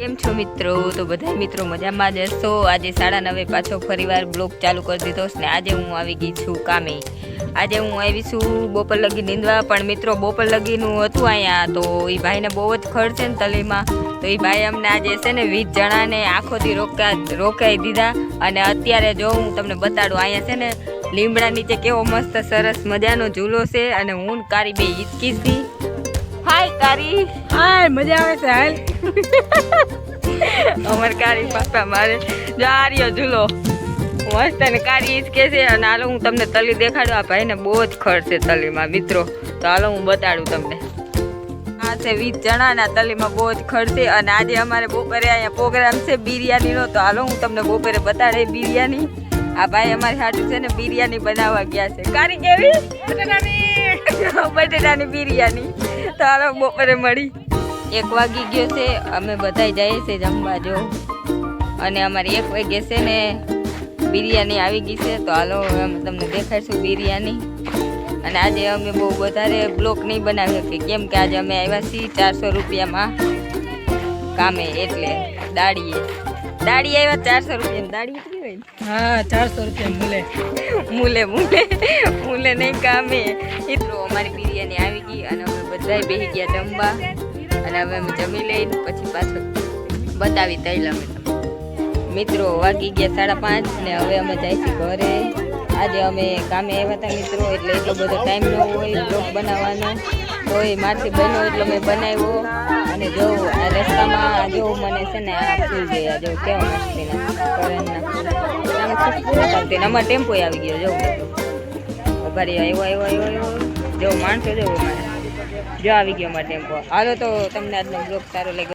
કેમ છો મિત્રો? તો બધા મિત્રો મજામાં જ હશો. આજે સાડા નવે પાછો ફરીવાર બ્લોગ ચાલુ કરી દીધો ને આજે હું આવી ગઈ છું કામે. આજે હું આવી છું બોપર લગી નીંદવા, પણ મિત્રો બોપર લગીનું હતું અહીંયા, તો એ ભાઈને બહુ જ ખર્ચ છે ને તલીમાં. તો એ ભાઈ અમને આજે છે ને વીસ જણાને આંખોથી રોકા રોકાઈ દીધા. અને અત્યારે જો હું તમને બતાડું, અહીંયા છે ને લીમડા નીચે કેવો મસ્ત સરસ મજાનો ઝૂલો છે અને હું કારી બે હિચકી હતી હાય કારી. હાય મજા આવે છે હાલ. અમાર કારી પાપા મારે જો આ રહ્યો ઝૂલો. મસ્ત અને કારી જ કે છે અને હાલો હું તમને તલી દેખાડું. આ ભાઈને બહુ જ ખર્ચ છે તલીમાં મિત્રો. તો હાલો હું બતાડું તમને. આ છે વીસ જણાના તલીમાં બહુ જ ખર્ચ અને આજે અમારે બપોરે અહીંયા પ્રોગ્રામ છે બિરયાનીનો. તો હાલો હું તમને બપોરે બતાડે બિરયાની. આ ભાઈ અમારી હાટુ છે ને બિરયાની બનાવવા ગયા છે. કારી કેવી? બટેટાની બિરયાની. તો હાલો બપોરે મળી. એક વાગી ગયો છે અમે બધાય જઈએ છીએ જમવા જો. અને અમારી એક વાગે છે ને બિરયાની આવી ગઈ છે તો હાલો અમે તમને દેખાડશું બિરયાની. અને આજે અમે બહુ વધારે બ્લોક નહીં બનાવી શકીએ કેમ કે આજે અમે આવ્યા છીએ ચારસો રૂપિયામાં કામે એટલે દાડીએ દાડી આવ્યા ચારસો રૂપિયા. દાડી કેટલી હોય હા ચારસો રૂપિયા મૂલે. મૂલે મૂલે. મૂલે નહીં કામે. એટલું અમારી બિરયાની આવી ગઈ અને બધાય બેસી ગયા જમવા. અને હવે અમે જમી લઈને પછી પાછળ બતાવી તૈલ અમે મિત્રો વાગી ગયા સાડા પાંચ ને હવે અમે જાય છીએ ઘરે. આજે અમે કામે આવ્યા હતા મિત્રો, એટલે એટલો બધો ટાઈમ ન હોય બ્લોગ બનાવવાનો. તો એ મારથી બન્યો એટલો મેં બનાવ્યો. અને જો આ રસ્તામાં જો મને છે ને આ ફૂલ જોયા જો કેવા મસ્તીના કરણના અમારે ટેમ્પો આવી ગયો જો. ઉભારી આવ્યો આવ્યો આવ્યો આવ્યો જો માણસો જો અમારે જો આવી ગયો અમારે ટેમ્પો હાલો તો તમને આજનો બ્લોગ સારો લાગ્યો